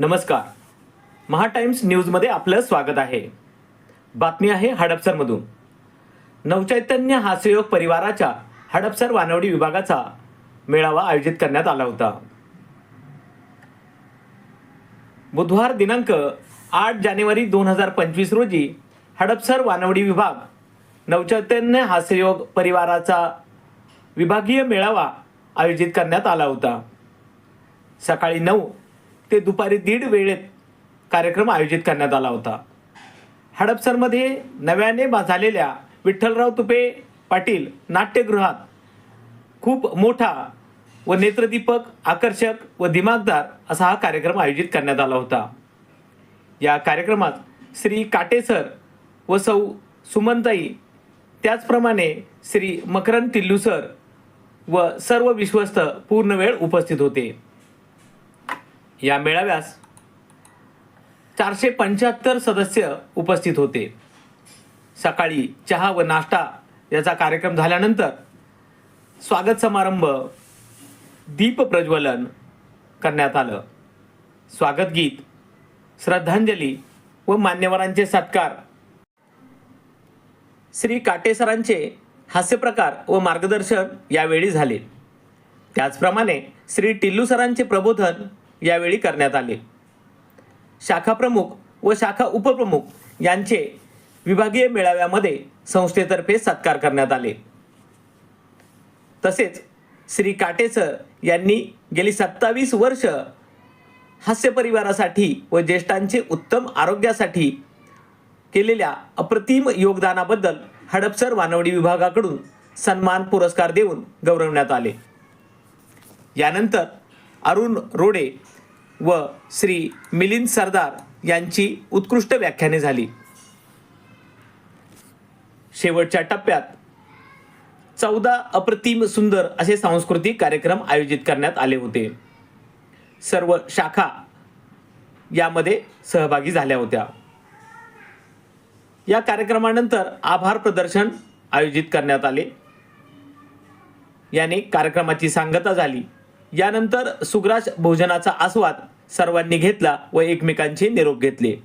नमस्कार. महा टाइम्स न्यूजमध्ये आपलं स्वागत आहे. बातमी आहे हडपसरमधून. नवचैतन्य हास्ययोग परिवाराच्या हडपसर वानवडी विभागाचा मेळावा आयोजित करण्यात आला होता. बुधवार दिनांक आठ जानेवारी दोन हजार पंचवीस रोजी हडपसर वानवडी विभाग नवचैतन्य हास्ययोग परिवाराचा विभागीय मेळावा आयोजित करण्यात आला होता. सकाळी नऊ ते दुपारी दीड वेळेत कार्यक्रम आयोजित करण्यात आला होता. हडपसरमध्ये नव्याने झालेल्या विठ्ठलराव तुपे पाटील नाट्यगृहात खूप मोठा व नेत्रदीपक आकर्षक व दिमागदार असा हा कार्यक्रम आयोजित करण्यात आला होता. या कार्यक्रमात श्री काटेसर व सौ सुमनताई त्याचप्रमाणे श्री मकरंद तिल्लूसर व सर्व विश्वस्त पूर्ण वेळ उपस्थित होते. या मेळाव्यास चारशे पंच्याहत्तर सदस्य उपस्थित होते. सकाळी चहा व नाश्ता याचा कार्यक्रम झाल्यानंतर स्वागत समारंभ दीप प्रज्वलन करण्यात आलं. स्वागत गीत श्रद्धांजली व मान्यवरांचे सत्कार. श्री काटेसरांचे हास्यप्रकार व मार्गदर्शन यावेळी झाले. त्याचप्रमाणे श्री टिल्लू सरांचे प्रबोधन यावेळी करण्यात आले. शाखा प्रमुख व शाखा उपप्रमुख यांचे विभागीय मेळाव्यामध्ये संस्थेतर्फे सत्कार करण्यात आले. तसेच श्री काटेसर यांनी गेली सत्तावीस वर्ष हास्य परिवारासाठी व ज्येष्ठांचे उत्तम आरोग्यासाठी केलेल्या अप्रतिम योगदानाबद्दल हडपसर वानवडी विभागाकडून सन्मान पुरस्कार देऊन गौरवण्यात आले. यानंतर अरुण रोडे व श्री मिलिंद सरदार यांची उत्कृष्ट व्याख्याने झाली. शेवटच्या टप्प्यात चौदा अप्रतिम सुंदर असे सांस्कृतिक कार्यक्रम आयोजित करण्यात आले होते. सर्व शाखा यामध्ये सहभागी झाल्या होत्या. या कार्यक्रमानंतर आभार प्रदर्शन आयोजित करण्यात आले. याने कार्यक्रमाची सांगता झाली. यानंतर सुग्रास भोजनाचा आस्वाद सर्वांनी घेतला व एकमेकांचे निरोप घेतले.